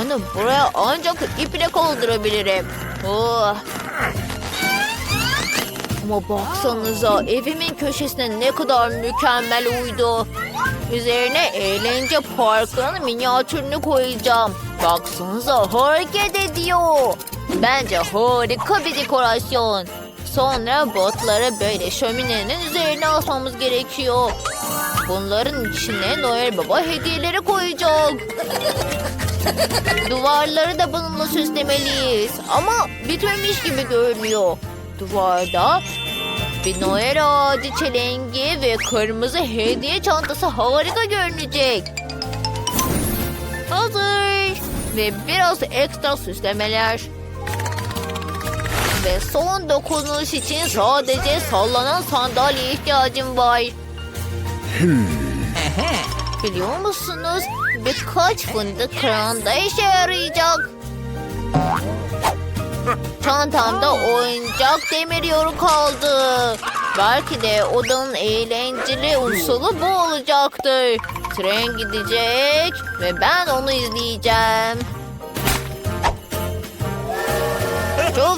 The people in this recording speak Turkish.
Onu buraya ancak iple kaldırabilirim. Oh. Ama baksanıza evimin köşesine ne kadar mükemmel uydu. Üzerine eğlence parkının minyatürünü koyacağım. Baksanıza hareket ediyor. Bence harika bir dekorasyon. Sonra botları böyle şöminenin üzerine asmamız gerekiyor. Bunların içine Noel Baba hediyeleri koyacak. Duvarları da bununla süslemeliyiz. Ama bitmemiş gibi görünüyor. Duvarda bir Noel ağacı çelengi ve kırmızı hediye çantası harika görünecek. Hazır. Ve biraz ekstra süslemeler. Ve son dokunuş için sadece sallanan sandalye ihtiyacım var. Biliyor musunuz? Birkaç fındık kırağında işe yarayacak. Çantamda oyuncak demir yoru kaldı. Belki de odanın eğlenceli unsuru bu olacaktır. Tren gidecek ve ben onu izleyeceğim.